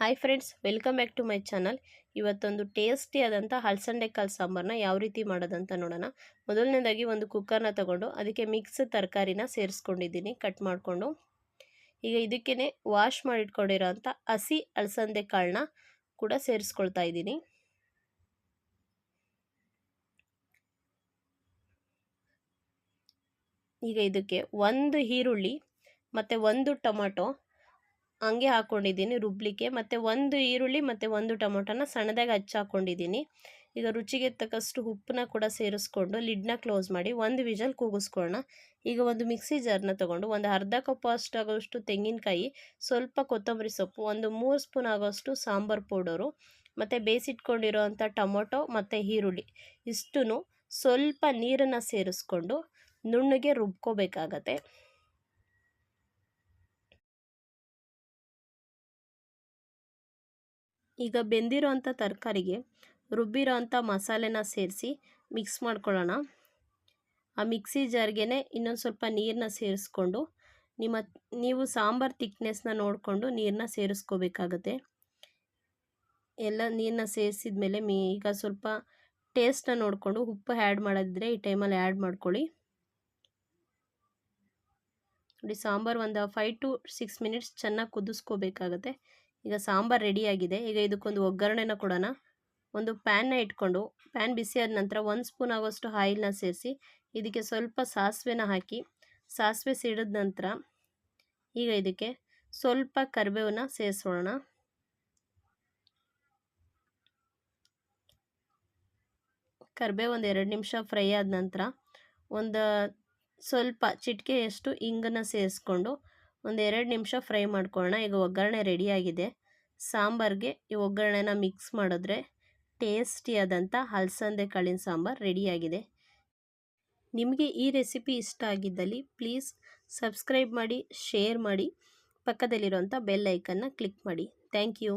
Hi friends welcome back to my channel ಇವತ್ತೊಂದು tasty ಆದಂಥ ಹಲಸಂಡೆ ಕಾಳು ಸಾಂಬಾರನ್ನ ಯಾವ ರೀತಿ ಮಾಡೋದಂತ ನೋಡೋಣ. ಮೊದಲನೇದಾಗಿ ಒಂದು ಕುಕ್ಕರ್ನ ತಗೊಂಡು ಅದಕ್ಕೆ ಮಿಕ್ಸ್ ತರಕಾರಿನ ಸೇರಿಸ್ಕೊಂಡಿದ್ದೀನಿ ಕಟ್ ಮಾಡಿಕೊಂಡು. ಈಗ ಇದಕ್ಕೇ ವಾಶ್ ಮಾಡಿಟ್ಕೊಂಡಿರೋಂಥ ಹಸಿ ಅಲಸಂದೆ ಕಾಳನ್ನ ಕೂಡ ಸೇರಿಸ್ಕೊಳ್ತಾ ಇದ್ದೀನಿ. ಈಗ ಇದಕ್ಕೆ ಒಂದು ಈರುಳ್ಳಿ ಮತ್ತು ಒಂದು ಟೊಮಾಟೊ ಹಂಗೆ ಹಾಕ್ಕೊಂಡಿದ್ದೀನಿ ರುಬ್ಲಿಕ್ಕೆ. ಮತ್ತು ಒಂದು ಈರುಳ್ಳಿ, ಮತ್ತು ಒಂದು ಟೊಮೊಟೊನ ಸಣ್ಣದಾಗಿ ಹಚ್ಚಿ ಹಾಕ್ಕೊಂಡಿದ್ದೀನಿ ಈಗ ರುಚಿಗೆ ತಕ್ಕಷ್ಟು ಉಪ್ಪನ್ನ ಕೂಡ ಸೇರಿಸ್ಕೊಂಡು ಲಿಡ್ನ ಕ್ಲೋಸ್ ಮಾಡಿ ಒಂದು ವಿಜಲ್ ಕೂಗಿಸ್ಕೊಳ್ಳೋಣ. ಈಗ ಒಂದು ಮಿಕ್ಸಿ ಜಾರ್ನ ತೊಗೊಂಡು ಒಂದು ಅರ್ಧ ಕಪ್ ಅಷ್ಟಾಗೋಷ್ಟು ತೆಂಗಿನಕಾಯಿ, ಸ್ವಲ್ಪ ಕೊತ್ತಂಬರಿ ಸೊಪ್ಪು, ಒಂದು ಮೂರು ಸ್ಪೂನ್ ಆಗೋಷ್ಟು ಸಾಂಬಾರು ಪೌಡರು, ಮತ್ತು ಬೇಯಿಸಿಟ್ಕೊಂಡಿರೋವಂಥ ಟೊಮೊಟೊ ಮತ್ತು ಈರುಳ್ಳಿ ಇಷ್ಟು ಸ್ವಲ್ಪ ನೀರನ್ನು ಸೇರಿಸ್ಕೊಂಡು ನುಣ್ಣಗೆ ರುಬ್ಕೋಬೇಕಾಗತ್ತೆ. ಈಗ ಬೆಂದಿರೋ ಅಂಥ ತರಕಾರಿಗೆ ರುಬ್ಬಿರೋ ಅಂಥ ಮಸಾಲೆನ ಸೇರಿಸಿ ಮಿಕ್ಸ್ ಮಾಡ್ಕೊಳ್ಳೋಣ. ಆ ಮಿಕ್ಸಿ ಜಾರ್ಗೆ ಇನ್ನೊಂದು ಸ್ವಲ್ಪ ನೀರನ್ನ ಸೇರಿಸ್ಕೊಂಡು ನಿಮ್ಮ, ನೀವು ಸಾಂಬಾರು ತಿಕ್ನೆಸ್ನ ನೋಡಿಕೊಂಡು ನೀರನ್ನ ಸೇರಿಸ್ಕೋಬೇಕಾಗತ್ತೆ. ಎಲ್ಲ ನೀರನ್ನ ಸೇರಿಸಿದ ಮೇಲೆ ಮೀ, ಈಗ ಸ್ವಲ್ಪ ಟೇಸ್ಟನ್ನ ನೋಡಿಕೊಂಡು ಉಪ್ಪು ಆ್ಯಡ್ ಮಾಡೋದಿದ್ರೆ ಈ ಟೈಮಲ್ಲಿ ಆ್ಯಡ್ ಮಾಡ್ಕೊಳ್ಳಿ. ನೋಡಿ, ಸಾಂಬಾರು ಒಂದು ಫೈವ್ ಟು ಸಿಕ್ಸ್ ಮಿನಿಟ್ಸ್ ಚೆನ್ನಾಗಿ ಕುದಿಸ್ಕೋಬೇಕಾಗತ್ತೆ. ಈಗ ಸಾಂಬಾರು ರೆಡಿಯಾಗಿದೆ. ಈಗ ಇದಕ್ಕೊಂದು ಒಗ್ಗರಣೆನ ಕೊಡೋಣ. ಒಂದು ಪ್ಯಾನ್ನ ಇಟ್ಕೊಂಡು, ಪ್ಯಾನ್ ಬಿಸಿ ಆದ ನಂತರ ಒಂದು ಸ್ಪೂನ್ ಆಗೋಷ್ಟು ಆಯಿಲ್ನ ಸೇರಿಸಿ, ಇದಕ್ಕೆ ಸ್ವಲ್ಪ ಸಾಸಿವೆನ ಹಾಕಿ, ಸಾಸಿವೆ ಸಿಡಿದ ನಂತರ ಈಗ ಇದಕ್ಕೆ ಸ್ವಲ್ಪ ಕರಿಬೇವನ್ನ ಸೇರಿಸೋಣ. ಕರಿಬೇವು ಒಂದು ಎರಡು ನಿಮಿಷ ಫ್ರೈ ಆದ ನಂತರ ಒಂದು ಸ್ವಲ್ಪ ಚಿಟಿಕೆಯಷ್ಟು ಇಂಗನ್ನು ಸೇರಿಸ್ಕೊಂಡು ಒಂದು ಎರಡು ನಿಮಿಷ ಫ್ರೈ ಮಾಡ್ಕೊಳ್ಳೋಣ ಈಗ ಒಗ್ಗರಣೆ ರೆಡಿಯಾಗಿದೆ ಸಾಂಬಾರಿಗೆ ಈ ಒಗ್ಗರಣೆನ ಮಿಕ್ಸ್ ಮಾಡಿದ್ರೆ ಟೇಸ್ಟಿಯಾದಂಥ ಹಲಸಂದೆ ಕಾಳಿನ ಸಾಂಬಾರು ರೆಡಿಯಾಗಿದೆ ನಿಮಗೆ ಈ ರೆಸಿಪಿ ಇಷ್ಟ ಆಗಿದ್ದಲ್ಲಿ ಪ್ಲೀಸ್ ಸಬ್ಸ್ಕ್ರೈಬ್ ಮಾಡಿ ಶೇರ್ ಮಾಡಿ ಪಕ್ಕದಲ್ಲಿರುವಂಥ ಬೆಲ್ ಐಕನ್ನ ಕ್ಲಿಕ್ ಮಾಡಿ. Thank you